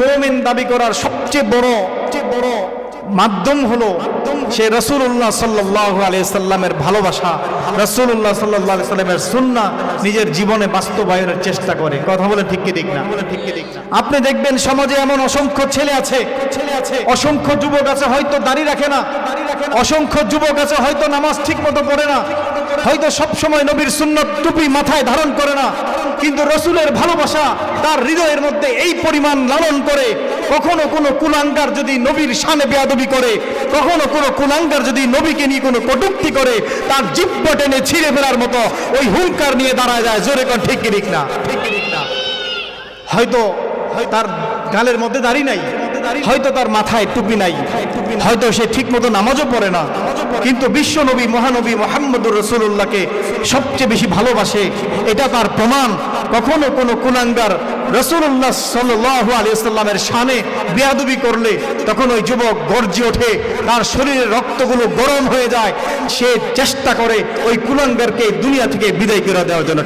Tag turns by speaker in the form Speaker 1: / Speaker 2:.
Speaker 1: মোমেন দাবি করার সবচেয়ে বড় বড় মাধ্যম হলো সে রসুল্লাহ সাল্লাহ আলিয়াল্লামের ভালোবাসা। রসুল্লাহ সাল্লাহ সাল্লামের সুন্না নিজের জীবনে বাস্তবায়নের চেষ্টা করে। কথা বলে ঠিক কি ঠিক না? আপনি দেখবেন সমাজে এমন অসংখ্য ছেলে আছে ছেলে আছে অসংখ্য যুবক আছে, হয়তো দাঁড়িয়ে রাখে না, অসংখ্য যুবক আছে, হয়তো নামাজ ঠিক মতো পড়ে না, হয়তো সবসময় নবীর সুন্নত টুপি মাথায় ধারণ করে না কিন্তু রসুলের ভালোবাসা তার হৃদয়ের মধ্যে এই পরিমাণ লালন করে, কখনো কোনো কুলাঙ্গার যদি নবীর শানে বেয়াদবি করে, কখনো কোনো কুলাঙ্গার যদি নবীকে নিয়ে কোনো কটুক্তি করে, তার জিব্ব টেনে ছিঁড়ে ফেলার মতো ওই হুঙ্কার নিয়ে দাঁড়ায় যায়। জোরে কোন, ঠিক ঠিক না? হয়তো তার গালের মধ্যে দাড়ি নাই, হয়তো তার মাথায় টুপি নাই, হয়তো সে ঠিক মতো নামাজও পড়ে না। কিন্তু বিশ্ব নবী, মহানবী মোহাম্মদুর রসুল্লাহকে সবচেয়ে বেশি ভালোবাসে, এটা তার প্রমাণ। কখনো কোনো কুনাঙ্গার রসুল্লাহ সাল্লাহ আলিয়াল্লামের শানে বেয়াদুবি করলে তখন ওই যুবক গর্জে ওঠে, তার শরীরের রক্তগুলো গরম হয়ে যায়। সে চেষ্টা করে ওই কুলাঙ্গারকে দুনিয়া থেকে বিদায় করে দেওয়ার জন্য।